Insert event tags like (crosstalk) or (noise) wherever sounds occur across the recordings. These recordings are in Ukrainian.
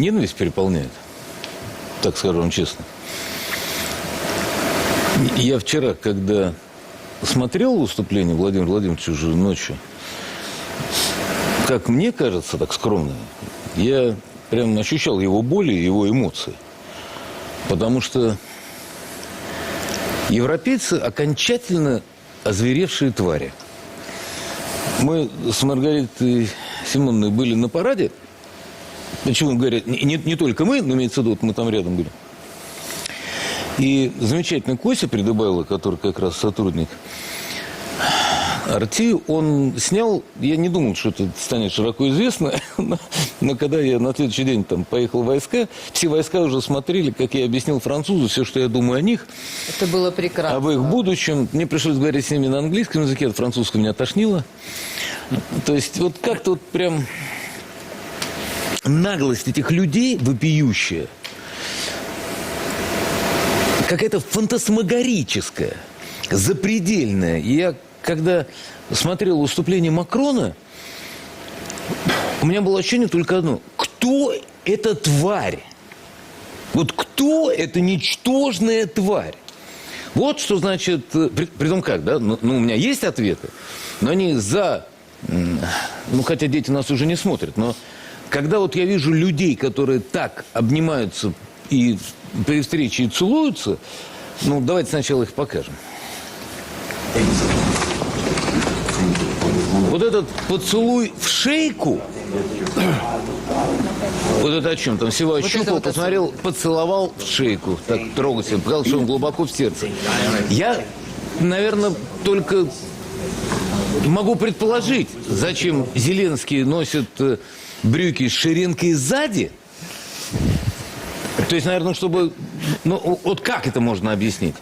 ненависть переполняет, так скажу вам честно. Я вчера, когда смотрел выступление Владимира Владимировича уже ночью, как мне кажется, так скромно, я прям ощущал его боли, его эмоции. Потому что европейцы окончательно озверевшие твари. Мы с Маргаритой Симоновной были на параде. Почему говорят, не, не- только мы, но имеется в виду, вот мы там рядом были. И замечательный Кося Придыбайло, который как раз сотрудник Арти, он снял, я не думал, что это станет широко известно, (laughs) но, но когда я на следующий день там поехал в войска, все войска уже смотрели, как я объяснил французу, все, что я думаю о них, Это было прекрасно. об их будущем. Мне пришлось говорить с ними на английском языке, от французского меня тошнило. То есть вот как-то вот прям наглость этих людей вопиющая, какая-то фантасмагорическая, запредельная. Я когда смотрел выступление Макрона, у меня было ощущение только одно. Кто эта тварь? Вот кто эта ничтожная тварь? Вот что значит, э, при, том как, да, ну, ну, у меня есть ответы, но они за, ну, хотя дети нас уже не смотрят, но когда вот я вижу людей, которые так обнимаются и при встрече и целуются, ну, давайте сначала их покажем. Вот этот поцелуй в шейку, вот это о чем? Там всего ощупал, вот посмотрел, поцеловал в шейку, так трогательно, показал, что он глубоко в сердце. Я, наверное, только могу предположить, зачем Зеленский носит э, брюки с ширинкой сзади. То есть, наверное, чтобы... Ну, вот как это можно объяснить?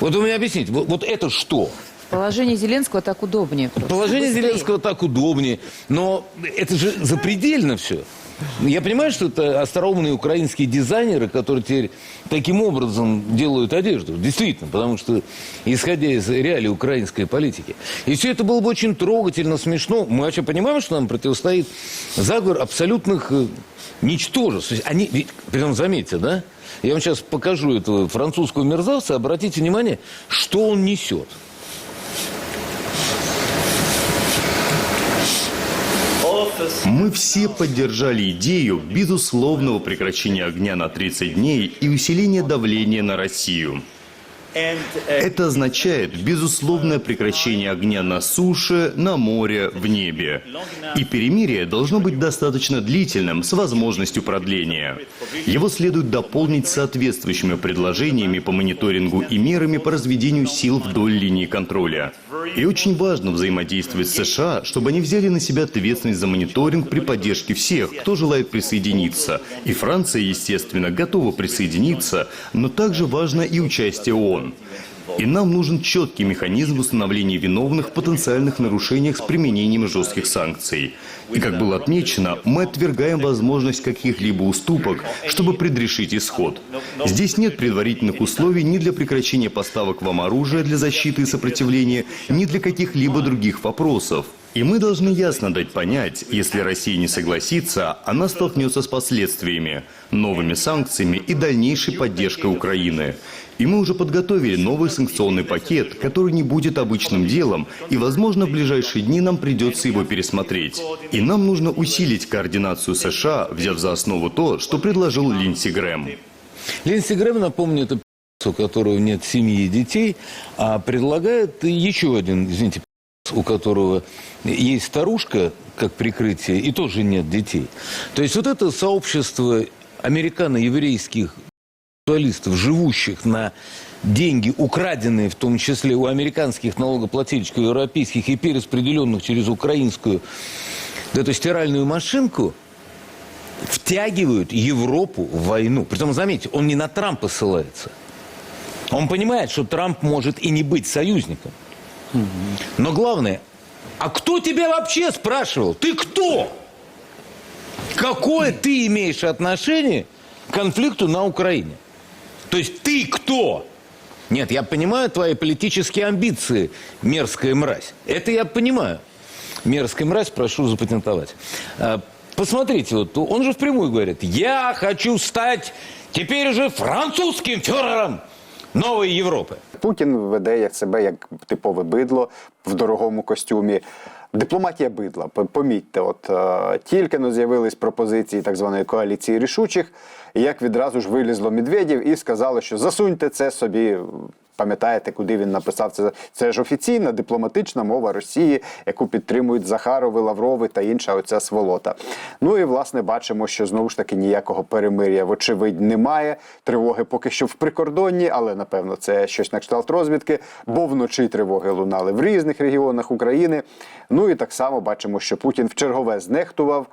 Вот вы мне объясните, вот, вот это что? Положение Зеленского так удобнее. просто. Положение Быстрее. Зеленского так удобнее, но это же запредельно все. Я понимаю, что это остроумные украинские дизайнеры, которые теперь таким образом делают одежду. Действительно, потому что, исходя из реалий украинской политики. И все это было бы очень трогательно, смешно. Мы вообще понимаем, что нам противостоит заговор абсолютных э, ничтожеств. Они, ведь, притом, заметьте, да? Я вам сейчас покажу этого французского мерзавца. Обратите внимание, что он несет. Мы все поддержали идею безусловного прекращения огня на 30 дней и усиления давления на Россию. Это означает безусловное прекращение огня на суше, на море, в небе. И перемирие должно быть достаточно длительным, с возможностью продления. Его следует дополнить соответствующими предложениями по мониторингу и мерами по разведению сил вдоль линии контроля. И очень важно взаимодействовать с США, чтобы они взяли на себя ответственность за мониторинг при поддержке всех, кто желает присоединиться. И Франция, естественно, готова присоединиться, но также важно и участие ООН. И нам нужен четкий механизм установления виновных в потенциальных нарушениях с применением жестких санкций. И как было отмечено, мы отвергаем возможность каких-либо уступок, чтобы предрешить исход. Здесь нет предварительных условий ни для прекращения поставок вам оружия для защиты и сопротивления, ни для каких-либо других вопросов. И мы должны ясно дать понять, если Россия не согласится, она столкнется с последствиями, новыми санкциями и дальнейшей поддержкой Украины. И мы уже подготовили новый санкционный пакет, который не будет обычным делом, и, возможно, в ближайшие дни нам придется его пересмотреть. И нам нужно усилить координацию США, взяв за основу то, что предложил Линдси Грэм. Линдси Грэм, напомню, это у которого нет семьи и детей, а предлагает еще один, извините, у которого есть старушка как прикрытие и тоже нет детей. То есть вот это сообщество американо-еврейских интеллектуалистов, живущих на деньги, украденные в том числе у американских налогоплательщиков, европейских и перераспределенных через украинскую эту стиральную машинку, втягивают Европу в войну. Притом, заметьте, он не на Трампа ссылается. Он понимает, что Трамп может и не быть союзником. Но главное, а кто тебя вообще спрашивал? Ты кто? Какое ты имеешь отношение к конфликту на Украине? То есть ты кто? Нет, я понимаю твои политические амбиции, мерзкая мразь. Это я понимаю. Мерзкая мразь, прошу запатентовать. А, Посмотрите, вот он же впрямую говорит, я хочу стать теперь уже французским фюрером новой Європи. Путін веде як себе як типове бидло в дорогому костюмі. Дипломатія бидла. Помітьте, от е, тільки но з'явились пропозиції так званої коаліції рішучих, як відразу ж вилізло Медведєв і сказали, що засуньте це собі. Пам'ятаєте, куди він написав це? Це ж офіційна дипломатична мова Росії, яку підтримують Захарови, Лаврови та інша оця сволота. Ну і власне бачимо, що знову ж таки ніякого перемир'я, вочевидь, немає. Тривоги поки що в прикордонні, але напевно це щось на кшталт розвідки, бо вночі тривоги лунали в різних регіонах України. Ну і так само бачимо, що Путін в чергове знехтував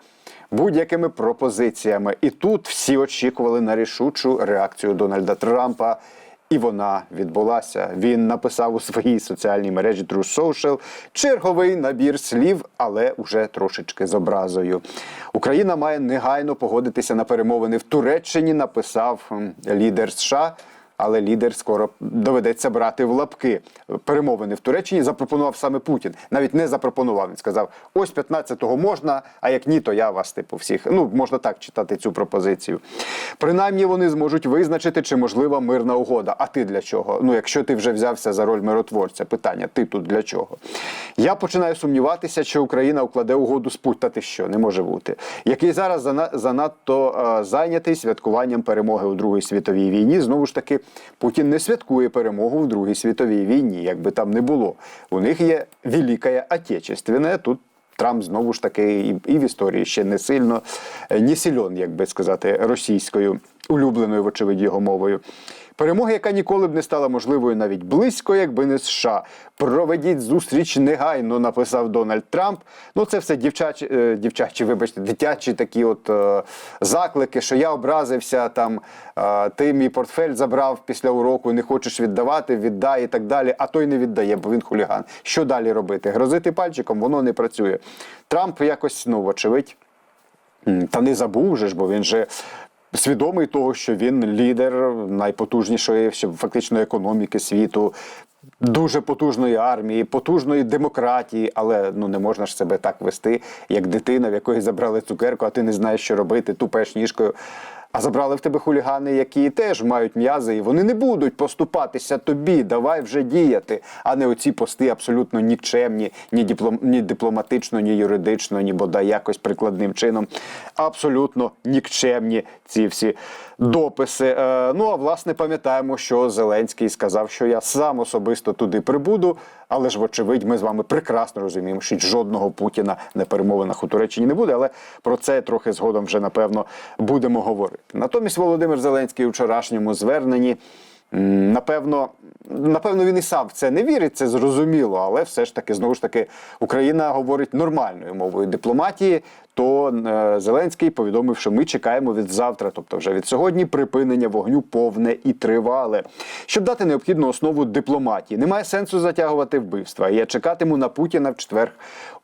будь-якими пропозиціями. І тут всі очікували на рішучу реакцію Дональда Трампа. І вона відбулася. Він написав у своїй соціальній мережі True Social черговий набір слів, але уже трошечки з образою. Україна має негайно погодитися на перемовини в Туреччині. Написав лідер США. Але лідер скоро доведеться брати в лапки. Перемовини в Туреччині запропонував саме Путін. Навіть не запропонував. Він сказав: ось 15-го можна, а як ні, то я вас типу всіх. Ну можна так читати цю пропозицію. Принаймні вони зможуть визначити, чи можлива мирна угода. А ти для чого? Ну, якщо ти вже взявся за роль миротворця, питання: ти тут для чого? Я починаю сумніватися, чи Україна укладе угоду з Путін. Та ти що, не може бути. Який зараз зана- занадто е, зайнятий святкуванням перемоги у Другій світовій війні. Знову ж таки, Путін не святкує перемогу в Другій світовій війні, як би там не було. У них є Велика Отечественна. Тут Трамп знову ж таки і, і в історії ще не сильно е, не сільон, як би сказати, російською, улюбленою, вочевидь, його мовою. Перемога, яка ніколи б не стала можливою навіть близько, якби не США. Проведіть зустріч негайно, написав Дональд Трамп. Ну, це все дівчачі, е, дівчачі, вибачте, дитячі такі от е, заклики, що я образився, там е, ти мій портфель забрав після уроку, не хочеш віддавати, віддай і так далі. А той не віддає, бо він хуліган. Що далі робити? Грозити пальчиком, воно не працює. Трамп якось, ну, вочевидь, Та не забув же ж, бо він же свідомий того, що він лідер найпотужнішої фактично економіки світу, дуже потужної армії, потужної демократії, але ну не можна ж себе так вести, як дитина, в якої забрали цукерку, а ти не знаєш, що робити, тупеш ніжкою. А забрали в тебе хулігани, які теж мають м'язи, і вони не будуть поступатися тобі. Давай вже діяти, а не оці пости абсолютно нікчемні, ні диплом, ні дипломатично, ні юридично, ні бодай якось прикладним чином. Абсолютно нікчемні ці всі дописи. Е, ну а власне пам'ятаємо, що Зеленський сказав, що я сам особисто туди прибуду. Але ж, вочевидь, ми з вами прекрасно розуміємо, що жодного Путіна на перемовинах у Туреччині не буде. Але про це трохи згодом вже напевно будемо говорити. Натомість Володимир Зеленський у вчорашньому зверненні. Напевно, напевно, він і сам в це не вірить, це зрозуміло, але все ж таки, знову ж таки, Україна говорить нормальною мовою дипломатії. То е, Зеленський повідомив, що ми чекаємо від завтра, тобто вже від сьогодні, припинення вогню повне і тривале, щоб дати необхідну основу дипломатії. Немає сенсу затягувати вбивства. Я чекатиму на Путіна в четвер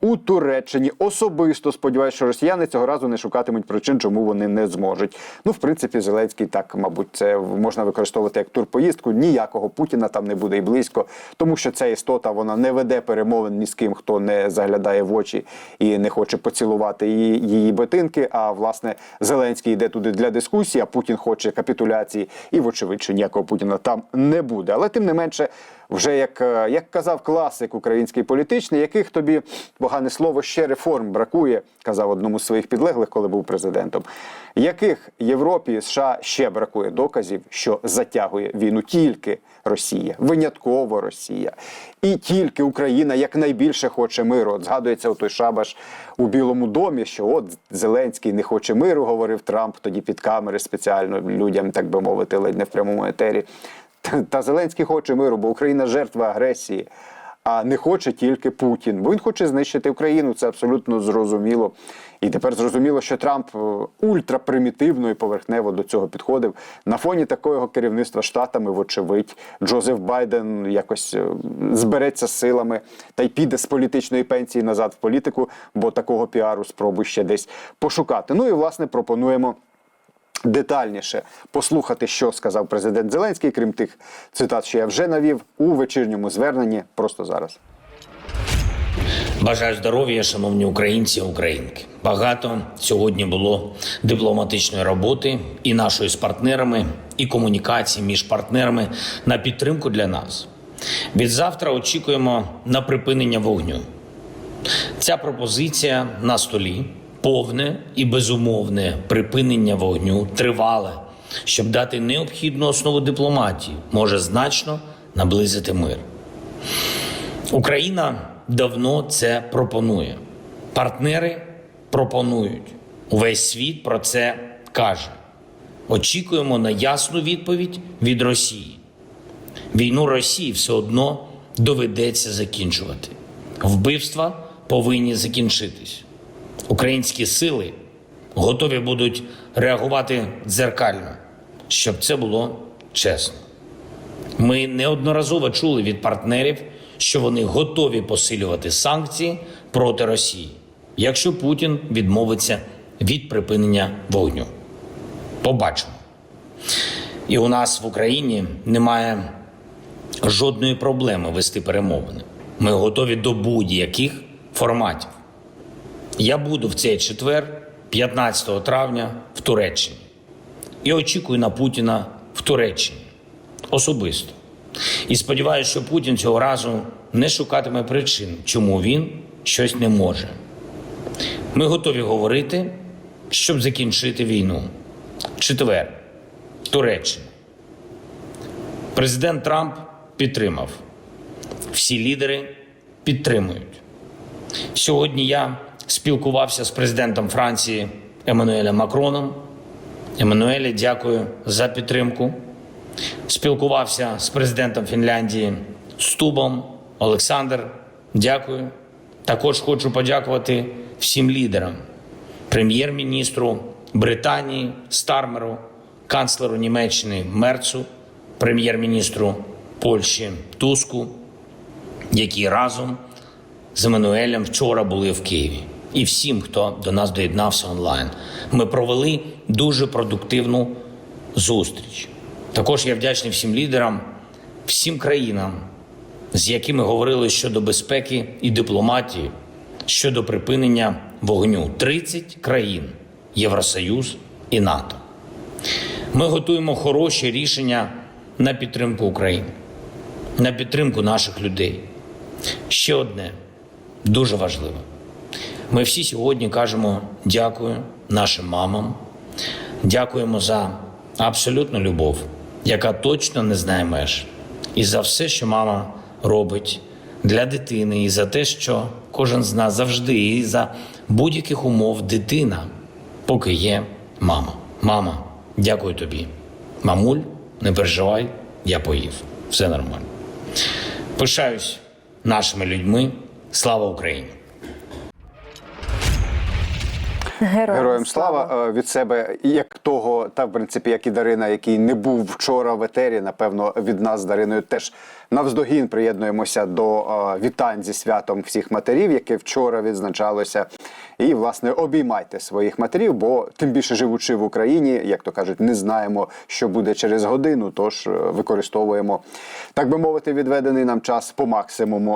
у Туреччині. Особисто сподіваюся, що росіяни цього разу не шукатимуть причин, чому вони не зможуть. Ну, в принципі, Зеленський так, мабуть, це можна використовувати як турпоїздку. Ніякого Путіна там не буде і близько, тому що ця істота вона не веде перемовин ні з ким, хто не заглядає в очі і не хоче поцілувати її, її ботинки. А власне Зеленський йде туди для дискусії, а Путін хоче капітуляції, і вочевидь, що ніякого Путіна там не буде. Але тим не менше, вже як, е, як казав класик український політичний, яких тобі погане слово ще реформ бракує, казав одному з своїх підлеглих, коли був президентом. Яких Європі і США ще бракує доказів, що затягує війну тільки Росія, винятково Росія, і тільки Україна якнайбільше хоче миру. От згадується той шабаш у Білому домі, що от Зеленський не хоче миру, говорив Трамп тоді під камери спеціально людям, так би мовити, ледь не в прямому етері. Та Зеленський хоче миру, бо Україна жертва агресії, а не хоче тільки Путін. Бо він хоче знищити Україну. Це абсолютно зрозуміло. І тепер зрозуміло, що Трамп е, ультрапримітивно і поверхнево до цього підходив. На фоні такого керівництва штатами, вочевидь, Джозеф Байден якось е, збереться силами та й піде з політичної пенсії назад в політику, бо такого піару спробуй ще десь пошукати. Ну і власне пропонуємо детальніше послухати, що сказав президент Зеленський, крім тих цитат, що я вже навів у вечірньому зверненні просто зараз. Бажаю здоров'я, шановні українці українки. Багато сьогодні було дипломатичної роботи і нашої з партнерами, і комунікації між партнерами на підтримку для нас. Від завтра очікуємо на припинення вогню. Ця пропозиція на столі повне і безумовне припинення вогню тривале, щоб дати необхідну основу дипломатії, може значно наблизити мир. Україна давно це пропонує. Партнери пропонують. Увесь світ про це каже. Очікуємо на ясну відповідь від Росії. Війну Росії все одно доведеться закінчувати. Вбивства повинні закінчитись. Українські сили готові будуть реагувати дзеркально, щоб це було чесно. Ми неодноразово чули від партнерів, що вони готові посилювати санкції проти Росії, якщо Путін відмовиться від припинення вогню. Побачимо. І у нас в Україні немає жодної проблеми вести перемовини. Ми готові до будь-яких форматів. Я буду в цей четвер, 15 травня, в Туреччині і очікую на Путіна в Туреччині особисто. І сподіваюся, що Путін цього разу не шукатиме причин, чому він щось не може. Ми готові говорити, щоб закінчити війну. Четвер, Туреччина. Президент Трамп підтримав. Всі лідери підтримують. Сьогодні я спілкувався з президентом Франції Еммануелем Макроном. Еммануеле, дякую за підтримку. Спілкувався з президентом Фінляндії Стубом Олександр. Дякую. Також хочу подякувати всім лідерам, прем'єр-міністру Британії Стармеру, канцлеру Німеччини Мерцу, прем'єр-міністру Польщі Туску, які разом з Еммануелем вчора були в Києві. І всім, хто до нас доєднався онлайн. Ми провели дуже продуктивну зустріч. Також я вдячний всім лідерам, всім країнам, з якими говорили щодо безпеки і дипломатії, щодо припинення вогню. 30 країн Євросоюз і НАТО. Ми готуємо хороші рішення на підтримку України, на підтримку наших людей. Ще одне дуже важливе. Ми всі сьогодні кажемо дякую нашим мамам, дякуємо за абсолютну любов, яка точно не знає меж, і за все, що мама робить для дитини, і за те, що кожен з нас завжди, і за будь-яких умов дитина, поки є мама. Мама, дякую тобі. Мамуль, не переживай, я поїв. Все нормально. Пишаюсь нашими людьми. Слава Україні! Героям, Героям слава Е, від себе, як того, та в принципі, як і Дарина, який не був вчора в етері. Напевно, від нас з Дариною теж навздогін приєднуємося до е, вітань зі святом всіх матерів, яке вчора відзначалося. І власне обіймайте своїх матерів, бо тим більше живучи в Україні, як то кажуть, не знаємо, що буде через годину. Тож е, використовуємо, так би мовити, відведений нам час по максимуму.